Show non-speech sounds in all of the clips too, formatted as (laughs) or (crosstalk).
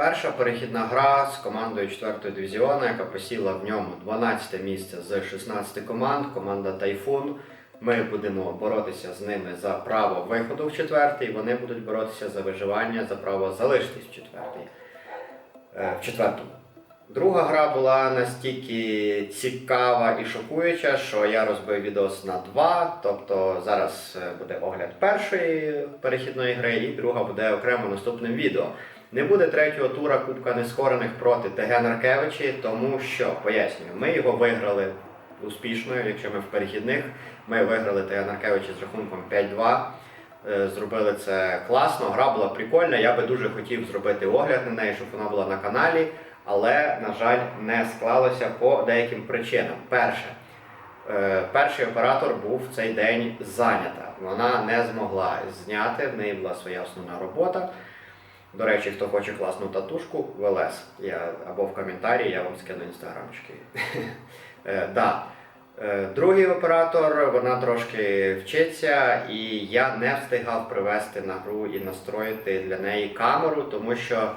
Перша перехідна гра з командою 4-го дивізіону, яка посіла в ньому 12 місце з 16 команд, команда Тайфун. Ми будемо боротися з ними за право виходу в четвертий. Вони будуть боротися за виживання, за право залишитись в четвертий. Е, в четвертому. Друга гра була настільки цікава і шокуюча, що я розбив відос на два. Тобто зараз е, буде огляд першої перехідної гри, і друга буде окремо наступним відео. Не буде третього тура Кубка Нескорених проти ТГ Наркевичі, тому що пояснюю, ми його виграли успішно, якщо ми в перехідних. Ми виграли ТГ Наркевичі з рахунком 5-2. Е, Зробили це класно, гра була прикольна. Я би дуже хотів зробити огляд на неї, щоб вона була на каналі, але, на жаль, не склалося по деяким причинам. Перше, е, перший оператор був в цей день зайнята. Вона не змогла зняти, в неї була своя основна робота. До речі, хто хоче класну татушку, ВЛС. Я, або в коментарі я вам скину інстаграмчики. (laughs) Е. Е, Другий оператор, вона трошки вчиться, і я не встигав привести на гру і настроїти для неї камеру, тому що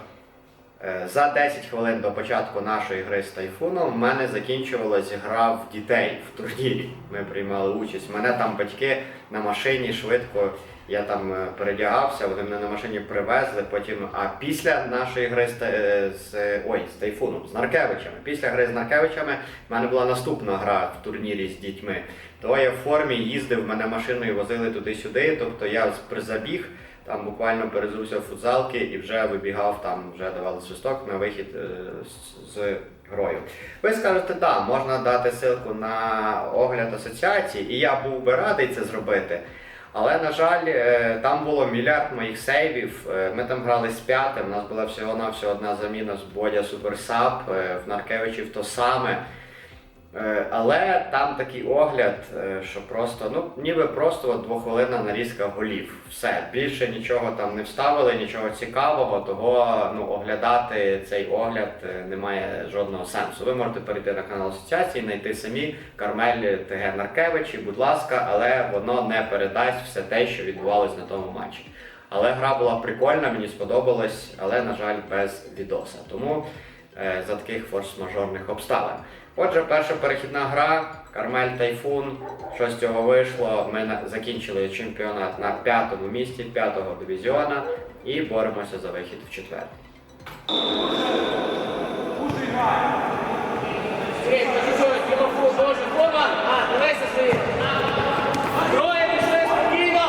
е, за 10 хвилин до початку нашої гри з тайфуном в мене закінчувалась гра в дітей в турнірі. Ми приймали участь. Мене там батьки на машині швидко. Я там е, передягався, вони мене на машині привезли. Потім, а після нашої гри з, е, з ой, з тайфуном, з Наркевичами. Після гри з Наркевичами в мене була наступна гра в турнірі з дітьми. То я в формі їздив, мене машиною возили туди-сюди. Тобто я призабіг, там буквально перезувся в футзалки і вже вибігав, там вже давали свисток на вихід е, з грою. Ви скажете, так, можна дати ссылку на огляд асоціації, і я був би радий це зробити. Але, на жаль, е, там було мільярд моїх сейвів. Е, Ми там грали з п'ятим. У нас була всього-навсього одна заміна з Бодя Суперсап, е, в Наркевичів то саме. Е, Але там такий огляд, е, що просто, ну, ніби просто двохвилинна нарізка голів. Все. Більше нічого там не вставили, нічого цікавого, того ну, оглядати цей огляд е, немає жодного сенсу. Ви можете перейти на канал асоціації, знайти самі Кармель ТГ Наркевичі, будь ласка, але воно не передасть все те, що відбувалось на тому матчі. Але гра була прикольна, мені сподобалось, але, на жаль, без відоса. Тому е, за таких форс-мажорних обставин. Отже, перша перехідна гра, Кармель Тайфун. Що з цього вийшло? Ми закінчили чемпіонат на п'ятому місці п'ятого дивізіона і боремося за вихід в четвертий. Ну дуже Вова. Троє пішли спокійно.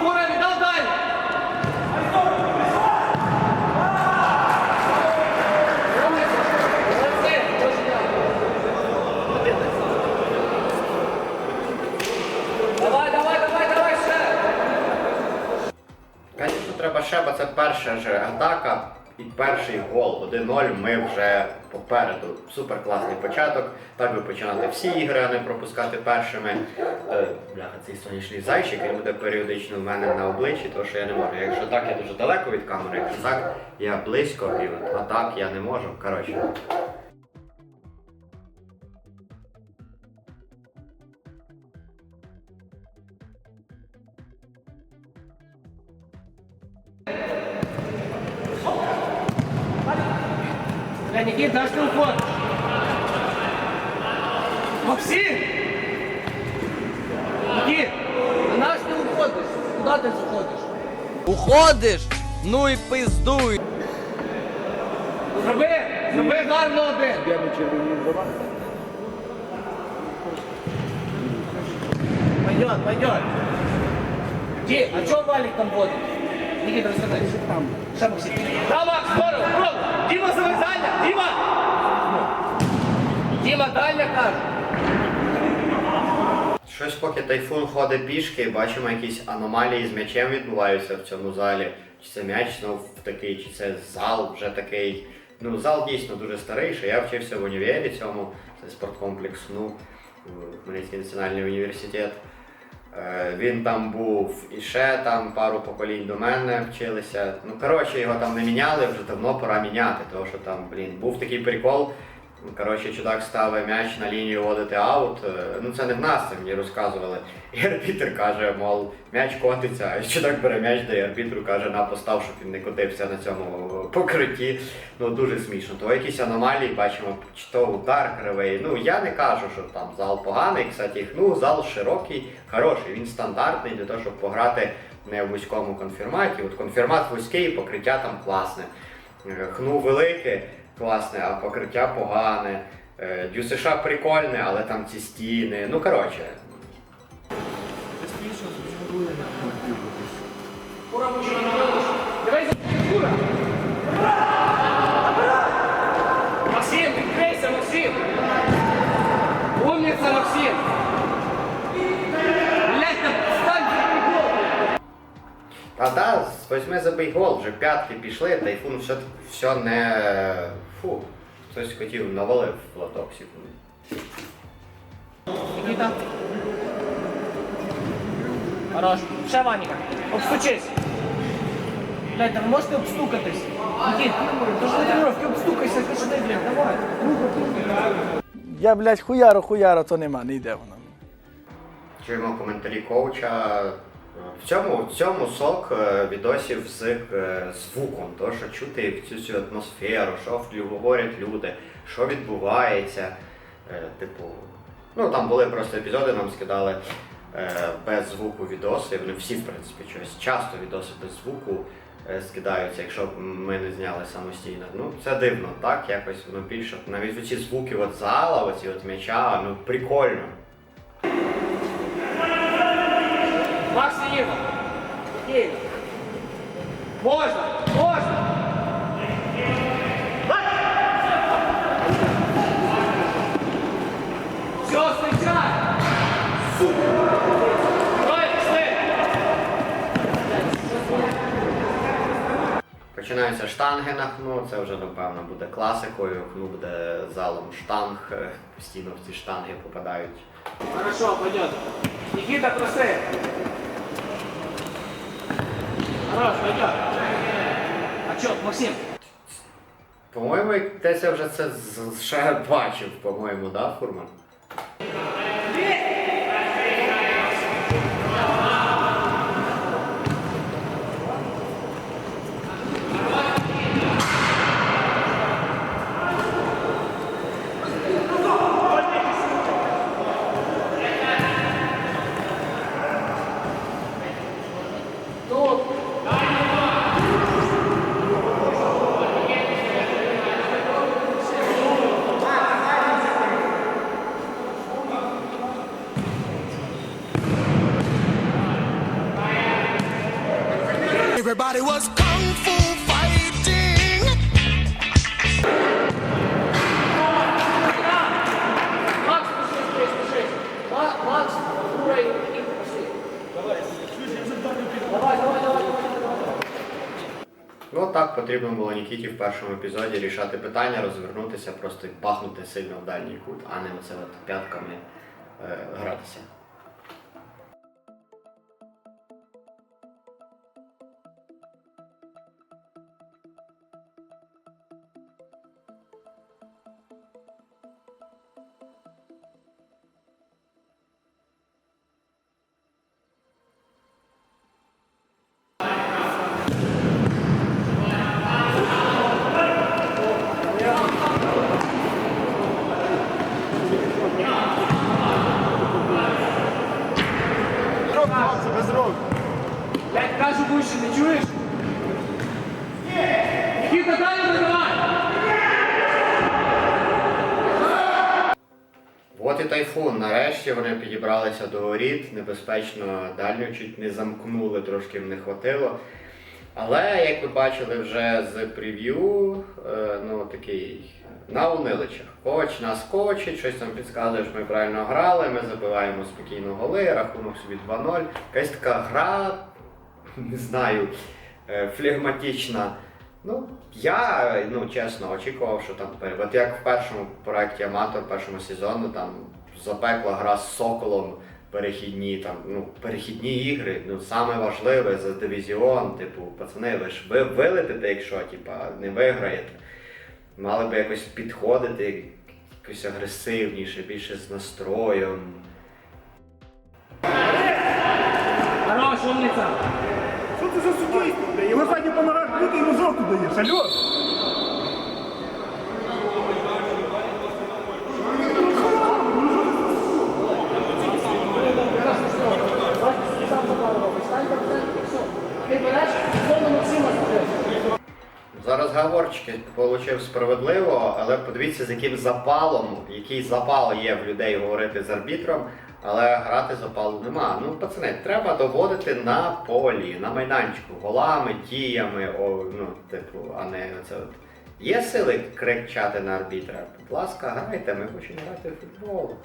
Фура віддав далі. Молодці, дуже дякую. Давай, давай, давай, давай ще. Бо це перша ж атака і перший гол. 1-0 ми вже попереду. Супер класний початок. Так би починати всі ігри, а не пропускати першими. Е, бляха, цей сонячний зайчик він буде періодично в мене на обличчі, тому що я не можу. Якщо так, я дуже далеко від камери, якщо так, я близько, і от, а так я не можу. Коротше. Никит, наш ты уходишь? Максим! Никит, на наш ты уходишь? Куда ты заходишь? Уходиш? Ну і пиздуй. Зроби, зроби гарно один. Пойдет, пойдет. Ди, а что Валик там водит? Никита, рассказай. Там. Что, Максим? Да, Макс, здорово, здорово. Дима, завай дальня, Дима! Дима, дальня, каже. Щось поки тайфун ходить пішки, бачимо якісь аномалії з м'ячем відбуваються в цьому залі. Чи це м'яч знов такий, чи це зал вже такий. Ну, зал дійсно дуже старий, що я вчився в універі цьому, це спорткомплекс НУ, Хмельницький національний університет. Е, Він там був і ще там пару поколінь до мене вчилися. Ну, коротше, його там не міняли, вже давно пора міняти, тому що там, блін, був такий прикол. Коротше, чудак ставить м'яч на лінію водити аут. Е, Ну це не в нас, це мені розказували. І арбітр каже, мов, м'яч котиться, і чудак бере м'яч, дає арбітру, каже, на постав, щоб він не котився на цьому покритті. Ну дуже смішно. То якісь аномалії бачимо, чи то удар кривий. Ну я не кажу, що там зал поганий. Кстати, ну зал широкий, хороший, він стандартний для того, щоб пограти не в вузькому конфірматі. От конфірмат вузький, покриття там класне. Е, Хну велике, класне, а покриття погане. дюсиша ДЮСШ прикольне, але там ці стіни. Ну коротше. Ура, мужчина, на Давай за Ура! Максим, відкрийся, Максим! Умница, Максим! Блять, там встань, забий гол! А да, з восьми забий гол, вже п'ятки пішли, тайфун все, все не. Фу, хтось хотів навалив в лоток секунду. Никита. Хорош. Ще Ваніка. Обстучись. Блядь, та ви можете обстукатись? Никит, то ж на тренировки обстукайся, ти ти, блядь, давай. Я, блядь, хуяро, хуяро, то нема, не йде воно. Чуємо коментарі коуча. В цьому, в цьому сок е, відосів з е, звуком, то що чути цю цю атмосферу, що говорять люди, що відбувається. Е, Типу, ну там були просто епізоди, нам скидали без звуку відоси. Вони всі, в принципі, щось часто відоси без звуку скидаються, якщо б ми не зняли самостійно. Ну, це дивно, так? Якось ну, більше. Навіть оці звуки от зала, оці от м'яча, ну прикольно. Макс Єва. Єва. Можна, можна. Все, встречай. Починаються штанги на хну, це вже напевно буде класикою. Хну буде залом штанг, постійно в ці штанги попадають. Хорошо, пойдет. Никита, трусы. Хорош, пойдет. А чё, Максим? По-моєму, десь вже це з- ще бачив, по-моєму, да, Фурман? Тут. Everybody was kung fu fighting. Ну так потрібно було Нікіті в першому епізоді рішати питання, розвернутися, просто бахнути сильно в дальній кут, а не оце от п'ятками е, гратися. Блядь, не чуєш? От і тайфун. Нарешті вони підібралися до воріт, небезпечно дальню чуть не замкнули, трошки не хватило. Але, як ви бачили вже з прев'ю, е, ну такий на униличах. Коч нас кочить, щось там підказує, що ми правильно грали, ми забиваємо спокійно голи, рахунок собі 2-0. Якась така гра, не знаю, е, флегматична. Ну, я, ну чесно, очікував, що там От як в першому проєкті Аматор, першому сезону, там запекла гра з Соколом, перехідні, там, ну, перехідні ігри, ну, саме важливе за дивізіон, типу, пацани, ви ж ви вилетите, якщо типа, не виграєте. Мали би якось підходити, якось агресивніше, більше з настроєм. Хорош, умниця. Це за бля? Його сьогодні помагають бути, йому жовту даєш. Алло? Ти Зараз говорчики отримав справедливо, але подивіться, з яким запалом, який запал є в людей говорити з арбітром, але грати запалу нема. Ну, пацани, треба доводити на полі, на майданчику, голами, діями, о, ну, типу, а не це от. Є сили кричати на арбітра? Будь ласка, грайте, ми хочемо грати в футбол.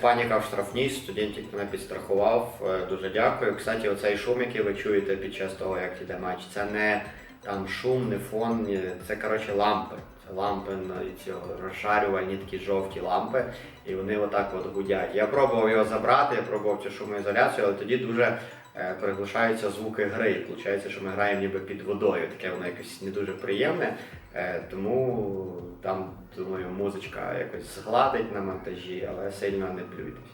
Паніка в штрафній, студентів мене підстрахував. Е, Дуже дякую. Кстати, оцей шум, який ви чуєте під час того, як іде матч, це не там шум, не фон, це коротше лампи. Це лампи на цього розшарювальні такі жовті лампи, і вони отак от гудять. Я пробував його забрати, я пробував цю шумоізоляцію, але тоді дуже е, приглушаються звуки гри. І Виходить, що ми граємо ніби під водою. Таке воно якось не дуже приємне. Е, тому там, думаю, музичка якось згладить на монтажі, але сильно не плюйтесь.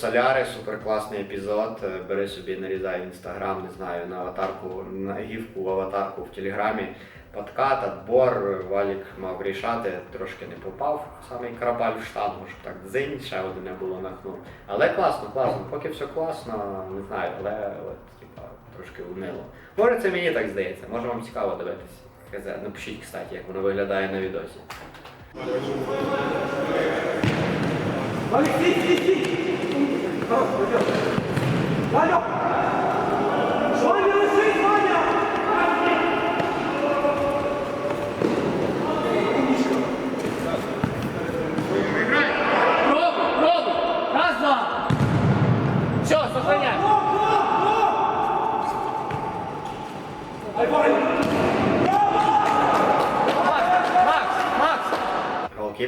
Соляри, супер класний епізод. Е, Бери собі, нарізай інстаграм, не знаю, на аватарку, на гівку в аватарку в телеграмі. Подкат, отбор, Валік мав рішати, трошки не попав. Самий карабаль в штангу, щоб так дзинь, ще один не було нахнув. Але класно, класно. Поки все класно, не знаю, але от, типа, трошки унило. Може, це мені так здається, може вам цікаво дивитися. Напишіть, кстати, як воно виглядає на відосі. Hadi.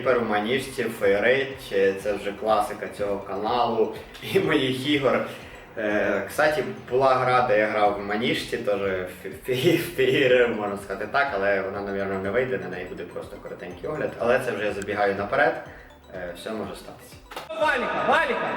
Маніжці фейрить, це вже класика цього каналу і моїх ігор. Е, Кстати, була гра, де я грав в маніжці, теж фігірив, можна сказати так, але вона, мабуть, не вийде, на неї буде просто коротенький огляд. Але це вже я забігаю наперед, Е, все може статися. Валика, Валика.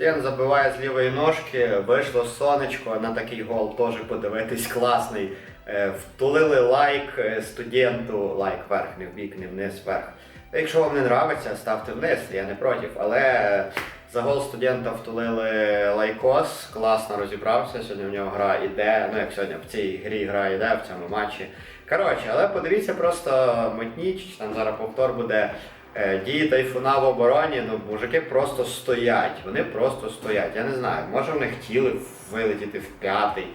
Студент забиває з лівої ножки, вийшло сонечко на такий гол, теж подивитись класний. Е, Втулили лайк е, студенту, лайк вверх, не в бік, не вниз, вверх. Якщо вам не подобається, ставте вниз, я не проти. Але за гол студента втулили лайкос, класно розібрався. Сьогодні в нього гра іде. Ну як сьогодні в цій грі гра іде в цьому матчі. Коротше, але подивіться просто Метніч, там зараз повтор буде. Е, Дії тайфуна в обороні, ну мужики просто стоять. Вони просто стоять. Я не знаю, може вони хотіли вилетіти в п'ятий,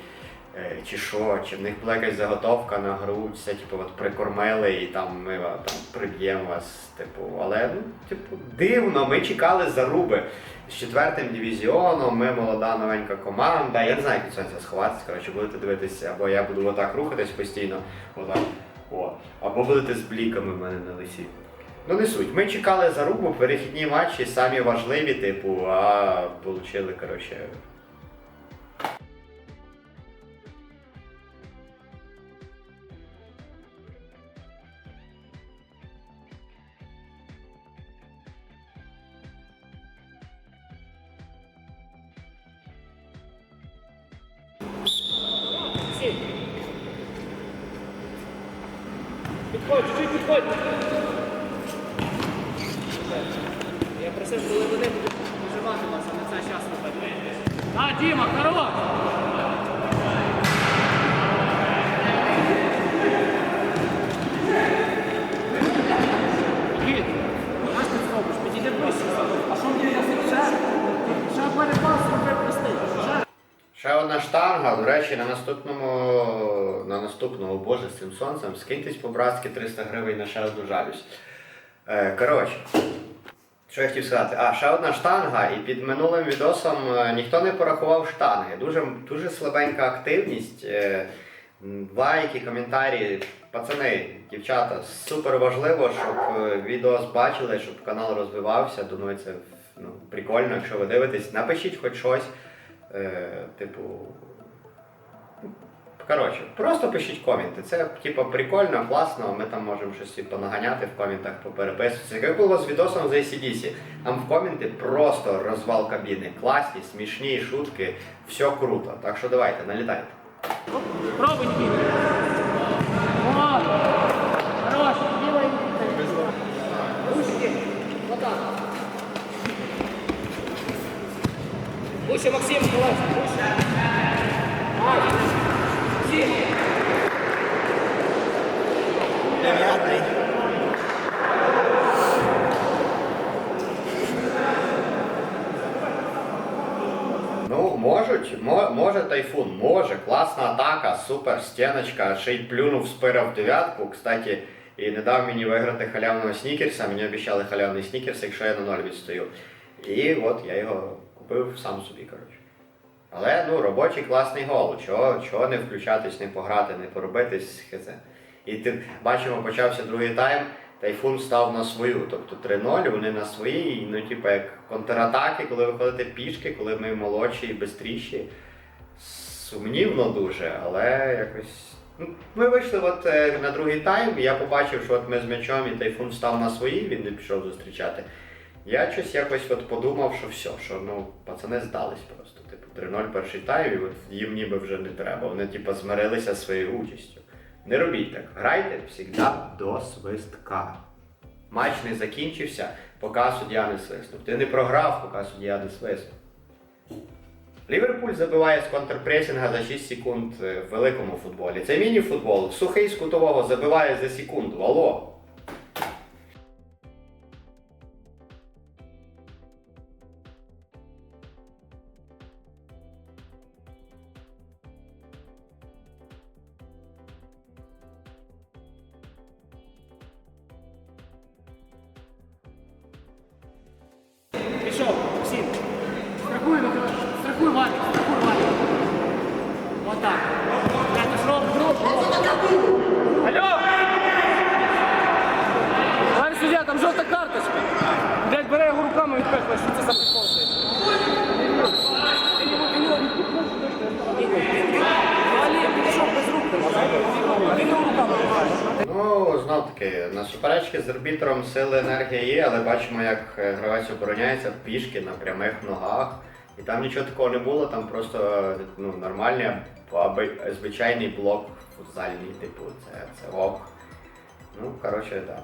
е, чи що, чи в них була якась заготовка на гру, все, типу, от прикормили і там ми там приб'ємо вас. Типу, але ну, типу, дивно, ми чекали заруби з четвертим дивізіоном, ми молода новенька команда. Я не знаю, як сонця сховатися. Коротше, будете дивитися, або я буду отак рухатись постійно, отак. О, або будете з бліками в мене на лиці. Ну не суть. Ми чекали зарубу, перехідні матчі самі важливі, типу, а отримали, коротше. Наступному, на боже, з цим сонцем, скиньтесь по-братськи 300 гривень на ще одну жалюсь. Е, коротше, що я хотів сказати? А, ще одна штанга, і під минулим відосом е, ніхто не порахував штанги. Дуже, дуже слабенька активність. Е, лайки, коментарі. Пацани, дівчата, супер важливо, щоб відео бачили, щоб канал розвивався. Думаю, це ну, прикольно, якщо ви дивитесь. Напишіть хоч щось. Типу. Коротше, просто пишіть коменти. Це типу прикольно, класно. Ми там можемо щось і понаганяти в коментах, попереписуватися. Як було з відосом з ACDC, там в коменти просто розвал кабіни. Класні, смішні шутки, все круто. Так що давайте, налітайте. Пробуй, Никита. Вот. Хорош. Делай. Выше. Вот так. Выше, Максим, класс. Выше. Ай. Максим. Ну, можуть, мо- може тайфун, може, класна атака, супер стіночка, ще й плюнув спира в дев'ятку. Кстати, і не дав мені виграти халявного снікерса, мені обіцяли халявний снікерс, якщо я на ноль відстаю. І от я його купив сам собі, коротше. Але ну, робочий класний гол. Чого, чого не включатись, не пограти, не поробитись, хз. І ти бачимо, почався другий тайм. Тайфун став на свою, тобто 3-0, вони на свої, ну, типу, як контратаки, коли виходите пішки, коли ми молодші і бистріші. Сумнівно дуже, але якось. Ну, ми вийшли от, е, на другий тайм, і я побачив, що от ми з м'ячом і тайфун став на свої, він не пішов зустрічати. Я щось якось от подумав, що все, що ну, пацани здались просто. Типу, 3-0 перший тайм, і от їм ніби вже не треба. Вони типу, змирилися своєю участю. Не робіть так. Грайте завжди до свистка. Матч не закінчився, поки суддя не свиснув. Ти не програв, поки суддя не свиснув. Ліверпуль забиває з контрпресінга за 6 секунд е, в великому футболі. Це міні-футбол. Сухий з кутового забиває за секунду. Алло. Карточка. Блядь, бере його руками відпихує, що це за. Ну, знов таки, на суперечки з арбітром сили енергія є, але бачимо, як е, гравець обороняється пішки на прямих ногах. І там нічого такого не було, там просто ну, нормальний, звичайний блок футзальний, типу, це, це ок. Ну, коротше, так.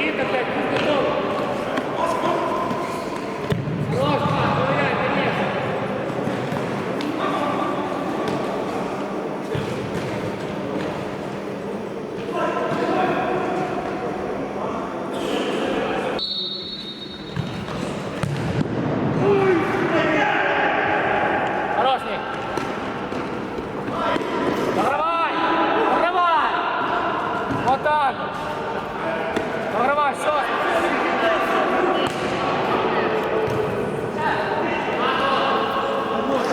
Никита, блядь, будь готов. Хорош, проверяй, конечно. Хорош, Ник. Догравай! Догравай! Вот так! Догравай, все!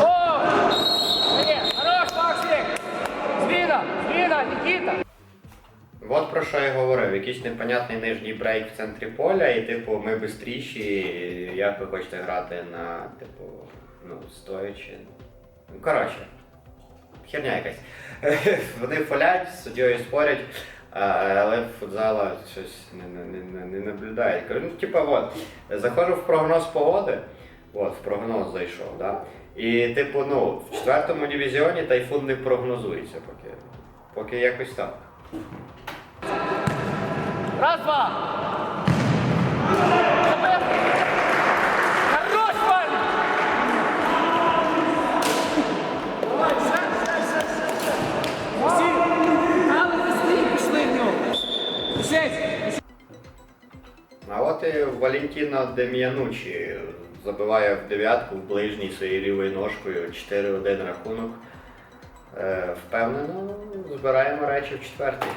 О! Привет! Хорош, Максик! Зміна! Зміна, Никита! От про що я говорив, якийсь непонятний нижній брейк в центрі поля, і типу ми бистріші, як ви хочете грати на, типу, ну, стоячи. Ну, коротше, херня якась. (laughs) Вони фолять, з суддєю спорять, але футзала щось не, не, не, не наблюдають. Кажу, ну, типу, от, заходжу в прогноз погоди, от, в прогноз зайшов, да? І, типу, ну, в четвертому дивізіоні тайфун не прогнозується поки. Поки якось так. Раз, два. А Валентіна Дем'янучі забиває в дев'ятку в ближній своєю лівою ножкою 4-1 рахунок. Е, впевнено, збираємо речі в четвертій.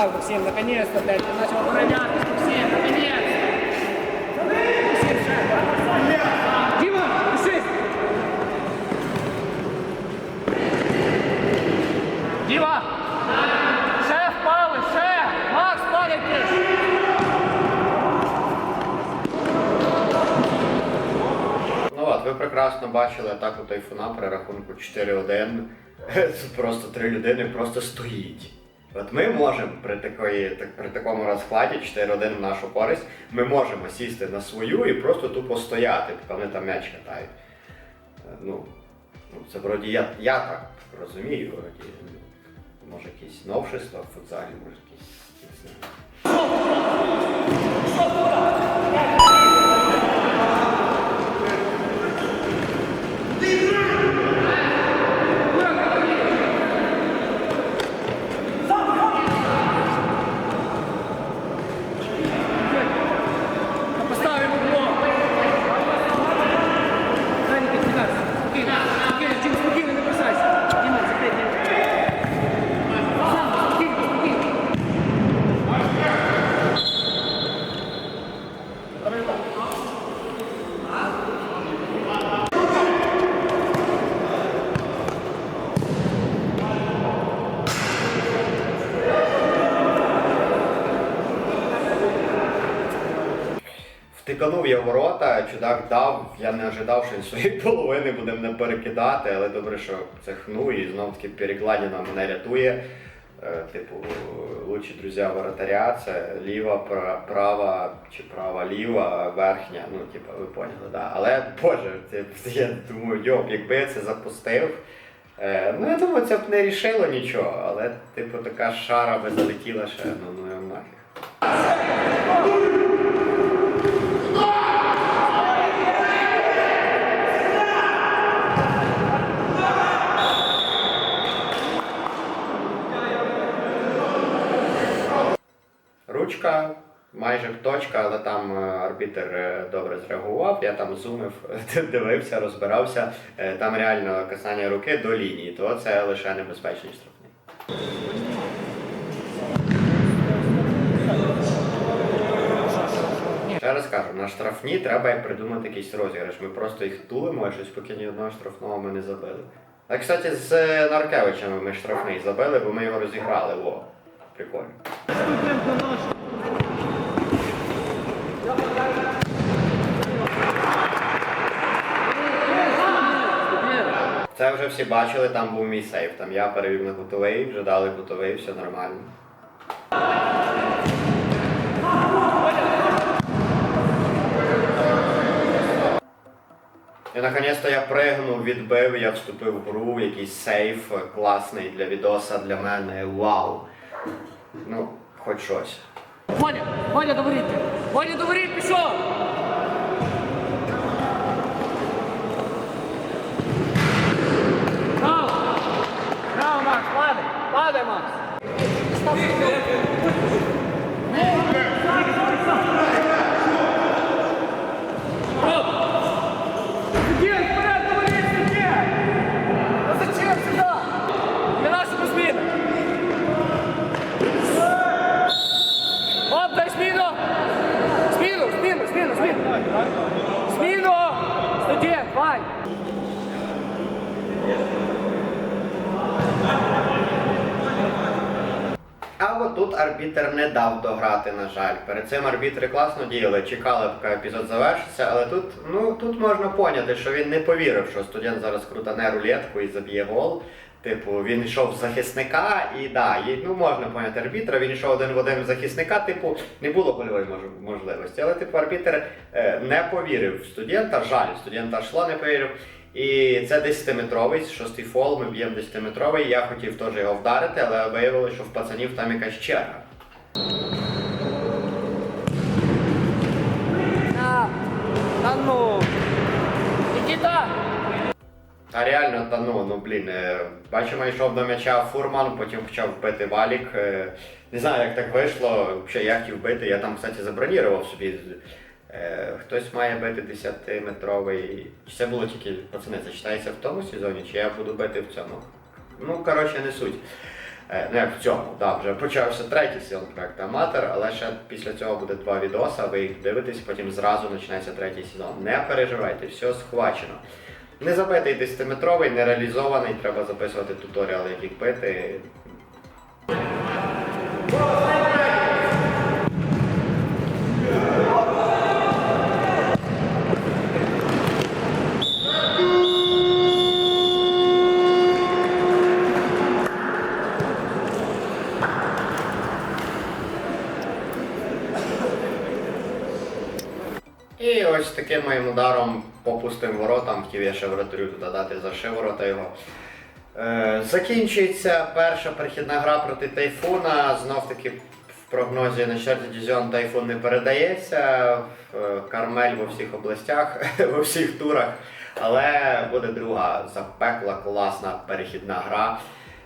Так, Максим, наконец-то, блядь, ты начал оборонятися, Максим, наконец-то. Максим, ще. Дима, пишись. Дима! Макс, падайте! Ну ви прекрасно бачили атаку тайфуна при рахунку 4-1. Тут просто три людини просто стоїть. От ми можемо при, такої, так, при такому розкладі 4-1 в нашу користь, ми можемо сісти на свою і просто тупо стояти, поки вони там м'яч катають. Е, Ну, ну це вроді я, я так розумію, вроді. Може якісь новшества в футзалі, може якісь. не знаю. Поставим углом. Дай, Никита, финанс. Спокойно, спокойно, Дима, спокойно, не бросайся. Дима, запрей, Дима. Сам, спокойно, спокойно. Втиканув я ворота, чудак дав, я не ожидав, що він своєї (laughs) половини буде мене перекидати, але добре, що цехнув і знов таки перекладина мене рятує. Е, Типу, лучші друзі воротаря це ліва, права чи права ліва, верхня. Ну, типу, ви поняли, да. Але Боже, типу, я думаю, йоп, якби я це запустив. Е, ну, я думаю, це б не рішило нічого, але, типу, така шара би залетіла ще, ну, ну нафіг. Майже в точка, але там е, арбітер е, добре зреагував. Я там зумив, (laughs) дивився, розбирався. Е, Там реально касання руки до лінії, то це лише небезпечний штрафний. Ще раз кажу, на штрафні треба придумати якийсь розіграш. Ми просто їх тулимо, а щось поки ні одного штрафного ми не забили. А кстати, з Наркевичем ми штрафний забили, бо ми його розіграли. Во, прикольно. Це вже всі бачили, там був мій сейф. Там я перевів на кутовий, вже дали кутовий, все нормально. І наконець-то я пригнув, відбив, я вступив в гру, якийсь сейф класний для відоса для мене. Вау! Ну, хоч щось. Ваня, Ваня, до воріт. Ваня, до пішов. Браво! Браво, Макс, падай, падай, Макс. Студент, вперед, до воріт, студент! А зачем сюда? Для нашего зміна. Оп, дай зміну! Зміну, зміну, зміну, зміну! Зміну! Студент, Вань! тут арбітр не дав на жаль. Перед цим арбітри класно діяли, чекали, поки епізод завершиться, але тут, ну, тут можна поняти, що він не повірив, що студент зараз крутане рулетку і заб'є гол. Типу, він йшов з захисника, і да, і, ну можна поняти арбітра, він йшов один в один в захисника, типу, не було гольової можливості. Але типу арбітр е, не повірив в студента, жаль, студента йшло, не повірив. І це 10-метровий, шостий фол, ми б'ємо 10-метровий. Я хотів теж його вдарити, але виявилося, що в пацанів там якась черга. А реально, та ну, ну блін, е, бачимо, йшов до м'яча фурман, потім почав бити валік. е, Не знаю, як так вийшло, взагалі я хотів бити. Я там, кстати, забронірував собі. е, Хтось має бити 10-метровий. Чи це було тільки пацани, це читається в тому сезоні, чи я буду бити в цьому? Ну, коротше, не суть. Не в цьому, да, вже почався третій сезон проекту Аматор, але ще після цього буде два відоса, ви їх дивитесь, потім зразу починається третій сезон. Не переживайте, все схвачено. Не забитий 10-метровий, не реалізований, треба записувати туторіал, як бити. І ось таким моїм ударом по пустим воротам, хотів я ще воротарю туди дати за шиворота його. Е, закінчується перша перехідна гра проти Тайфуна. Знов таки в прогнозі на четвертий дивізіон Тайфун не передається. Кармель во всіх областях, (laughs) во всіх турах. Але буде друга запекла класна перехідна гра,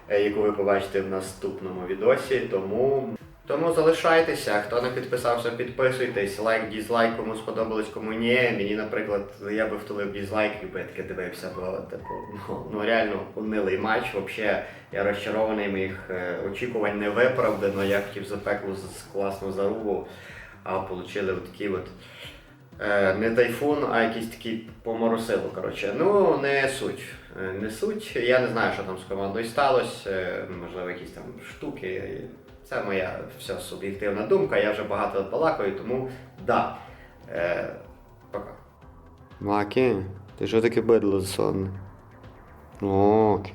е, яку ви побачите в наступному відосі. Тому тому залишайтеся, хто не підписався, підписуйтесь, лайк, дізлайк, кому сподобалось, кому ні. Мені, наприклад, я би втулив дізлайк, якби я таке дивився, бо типу, ну, ну реально унилий матч. Взагалі, я розчарований, моїх е, очікувань не виправдано. Я хотів запеклу з класну зарубу, а отримали такі от. Е, не тайфун, а якийсь такий поморосило. Коротше. Ну, не суть. Е, Не суть. Я не знаю, що там з командою сталося. Можливо, якісь там штуки. Це моя вся суб'єктивна думка. Я вже багато балакаю, тому да. Е, пока. Макі, ти що таке бидло сонне? Окей.